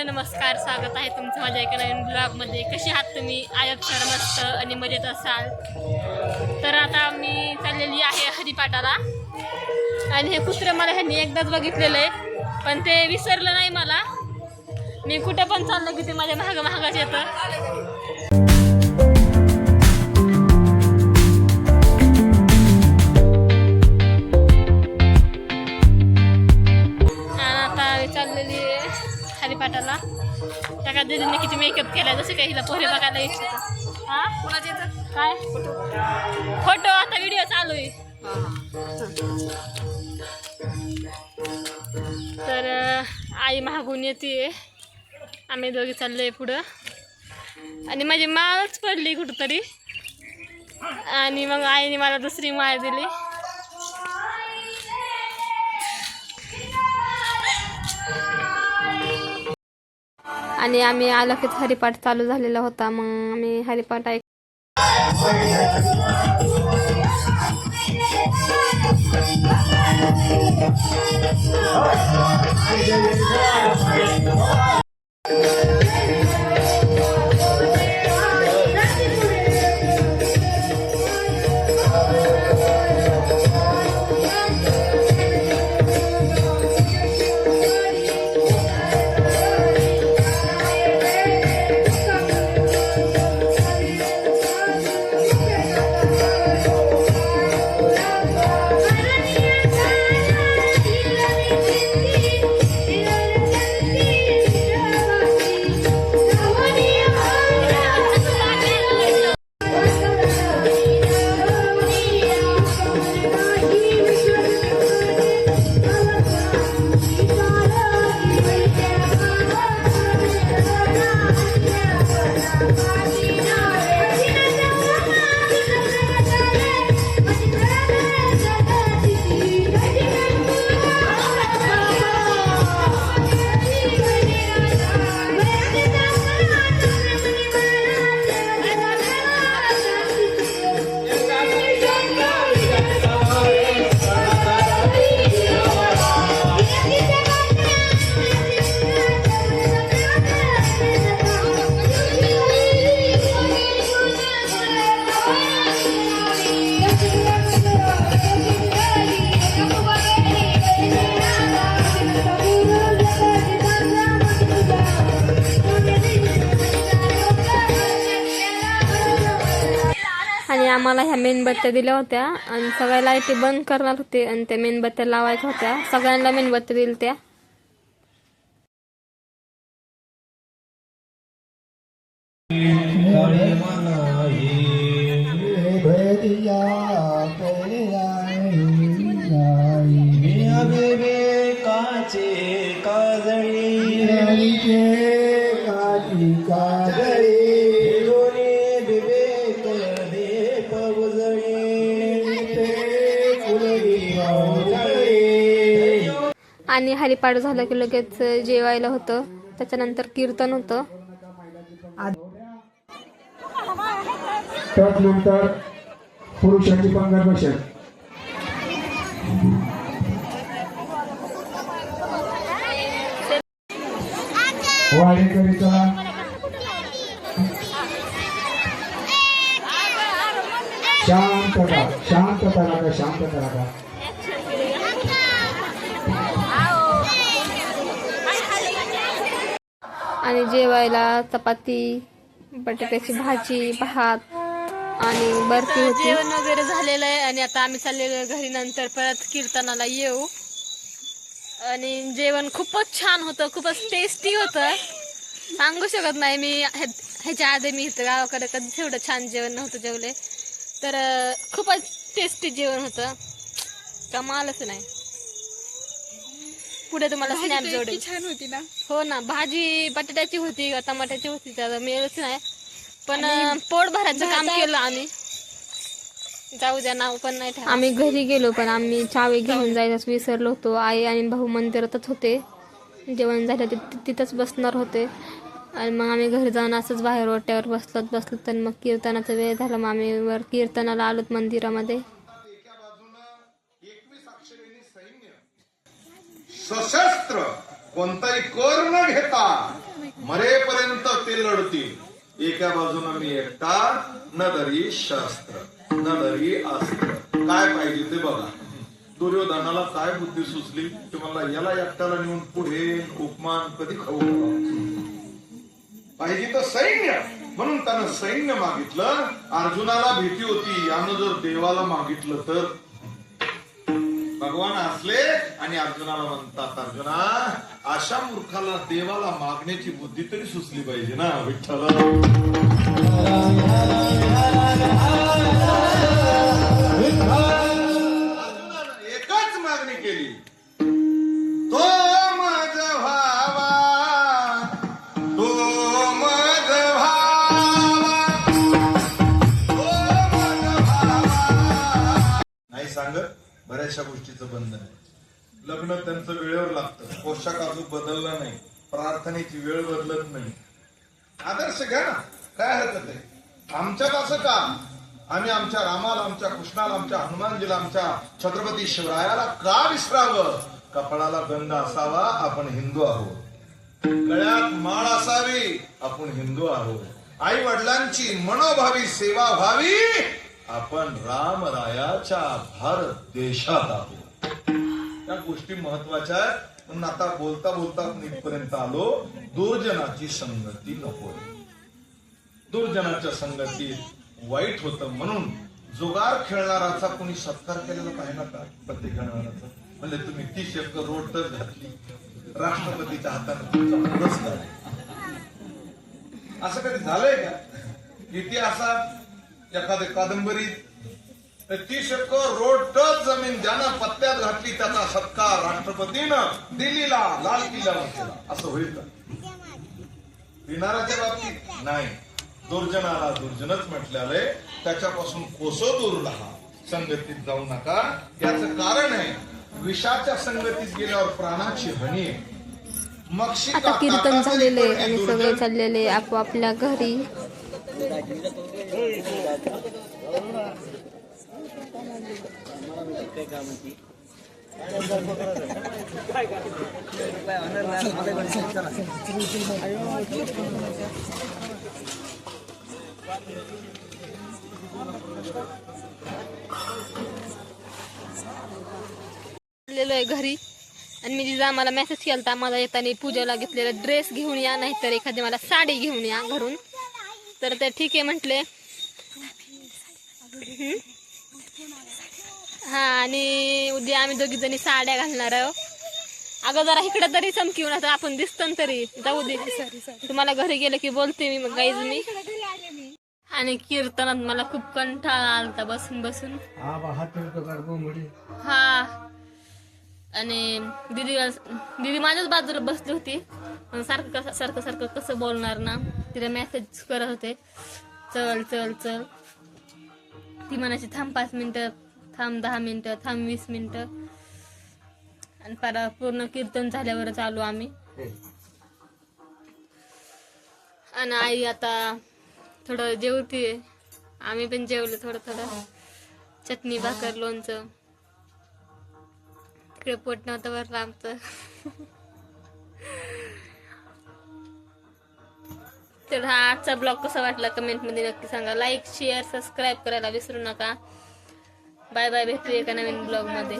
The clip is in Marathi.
हॅलो नमस्कार स्वागत आहे तुमचं माझ्या एका नवीन ब्लॉगमध्ये कसे आहात तुम्ही? आयात सर मस्त आणि मजेत असाल? तर आता मी चाललेली आहे हरिपाठाला. आणि हे कुत्रं मला ह्यांनी एकदाच बघितलेलं आहे पण ते विसरलं नाही मला. मी कुठं पण चाललं की ते माझ्या महाग महागाच येतं. दीदीने किती मेकअप केलाय जसं काही हिला पोहे बघायला इच्छित हा? काय? फोटो आता व्हिडिओ चालू आहे. तर आई मागून येते. आम्ही दोघी चाललोय पुढं. आणि माझी माळच पडली कुठंतरी. आणि मग आईने मला दुसरी माळ दिली. आणि आम्ही आलं की हरिपाठ चालू झालेला होता मग आम्ही हरिपाठ ऐक आणि आम्हाला ह्या मेणबत्त्या दिल्या होत्या. आणि सगळ्या लाईटी बंद करणार होते आणि त्या मेणबत्त्या लावायच्या होत्या. सगळ्यांना मेणबत्त्या दिल्या त्या भैया आणि हरिपाठ झालं की लगेच जेवायला होतं. त्याच्यानंतर कीर्तन होतं. त्यानंतर पुरुषांची पंगत बसेल. वाडेकरीचा शांतता शांतता राखा शांतता राखा आणि जेवायला चपाती बटाट्याची भाजी भात आणि बर्फी होती. जेवण वगैरे झालेलं आहे आणि आता आम्ही चाललेलो घरी नंतर परत कीर्तनाला येऊ. आणि जेवण खूपच छान होतं खूपच टेस्टी होतं. सांगू शकत नाही मी ह्या- ह्याच्या आधी मी इथं गावाकडे कधीच एवढं छान जेवण नव्हतं जेवले. तर खूपच टेस्टी जेवण होतं. कमालच नाही. पुढे तुम्हाला स्नॅप जोडेल. छान होती ना. हो ना भाजी बटाट्याची होती टमाट्याची होती त्याला मिळच नाही. पण पोट भरायचं काम केलं आम्ही. जाऊ द्या नाव पण नाही आम्ही घरी गेलो पण आम्ही चावी घेऊन जायलाच विसरलो होतो. आई आणि भाऊ मंदिरातच होते. जेवण झालं तिथंच बसणार होते. आणि मग आम्ही घरी जाऊन असंच बाहेर ओट्यावर बसलोत बसलो तर मग कीर्तनाचा वेळ झाला. मग आम्ही वर कीर्तनाला आलोत मंदिरामध्ये. सशस्त्र कोणताही कर न घेता मरेपर्यंत ते लढतील. एका बाजूनं मी एकटा न दरी शस्त्र न दरी अस्त्र. काय पाहिजे ते बघा. दुर्योधनाला काय बुद्धी सुचली? की मला याला एकट्याला नेऊन पुढे उपमान कधी खाऊ पाहिजे तर सैन्य. म्हणून त्यानं सैन्य मागितलं. अर्जुनाला भीती होती. यानं जर देवाला मागितलं तर? भगवान असले आणि अर्जुनाला म्हणतात अर्जुना अशा मूर्खाला देवाला मागण्याची बुद्धी तरी सुचली पाहिजे ना विठ्ठल. एकच मागणी केली. तो नाही सांगत. बऱ्याचशा गोष्टीचं बंधन आहे. लग्न त्यांचं वेळेवर लागतं. पोशाख अजून बदलला नाही. प्रार्थनेची वेळ बदलत नाही. आदर्श घ्या ना. काय हरकत आहे? आमच्यात असं का? आम्ही आमच्या रामाला आमच्या कृष्णाला आमच्या हनुमानजीला आमच्या छत्रपती शिवरायाला का विसरावं? कपाळाला गंध असावा आपण हिंदू आहोत. गळ्यात माळ असावी आपण हिंदू आहोत. आई वडिलांची मनोभावी सेवा व्हावी आपण रामरायाच्या भारत देशात आहोत. त्या गोष्टी महत्त्वाच्या आहेत. म्हणून आता बोलता बोलता आपण इथपर्यंत आलो. दुर्जनाची संगती नको. दुर्जनाच्या संगतीत वाईट होतं म्हणून जुगार खेळणाराचा कोणी सत्कार केलेला पाहिला का? प्रत्येक खेळणाराचा म्हणजे तुम्ही तीस एकर रोड तर घातली. राष्ट्रपतीच्या हाताने तुमचा पुरस्कार असं कधी झालंय का? इतिहासात एखाद्या कादंबरीत तीस एकर रोड टच जमीन ज्यानं पत्त्यात घातली त्याचा सत्कार राष्ट्रपतीनं दिल्लीला लाल किल्ल्यावर केला. असं होईल का? बाबतीत नाही. दुर्जनाला दुर्जनच म्हटल्याने त्याच्यापासून कोसो दूर राहा. संगतीत जाऊ नका. याचं कारण आहे विषाच्या संगतीत गेल्यावर प्राणाची हानी आहे. आता कीर्तन झालेले आणि सगळे चाललेले आपापल्या घरी. आहे घरी. आणि मी तिचा आम्हाला मेसेज केला मला येताना पूजेला घेतलेला ड्रेस घेऊन या नाहीतर एखादी मला साडी घेऊन या घरून. तर ते ठीक आहे म्हटले. हा आणि उद्या आम्ही दोघी जणी साड्या घालणार आहोत अगं जरा इकडे तरी चमकीऊन आता आपण दिसतो तरी. जाऊ दे. तुम्हाला घरी गेलं की बोलते मी मग गाईज मी. आणि कीर्तनात मला खूप कंटाळा आलता बसून बसून. हा आणि दिदी दिदी माझ्याच बाजूला बसली होती. सारखं सारखं सारखं कसं बोलणार ना? तिला मेसेज करत होते. चल चल चल. ती म्हणायची थांब पाच मिनटं थांब दहा मिनटं थांब वीस मिनटं. आणि परा पूर्ण कीर्तन झाल्यावरच आलो आम्ही. आणि आई आता थोडं जेवतीये आम्ही पण जेवलो थोडं थोडं. चटणी भाकर लोणचं. तिकडे पोट नव्हतं बरं आमचं. तर हा आजचा ब्लॉग कसा वाटला कमेंटमध्ये नक्की सांगा. लाईक शेअर सबस्क्राईब करायला विसरू नका. बाय बाय भेटू एका नवीन ब्लॉगमध्ये.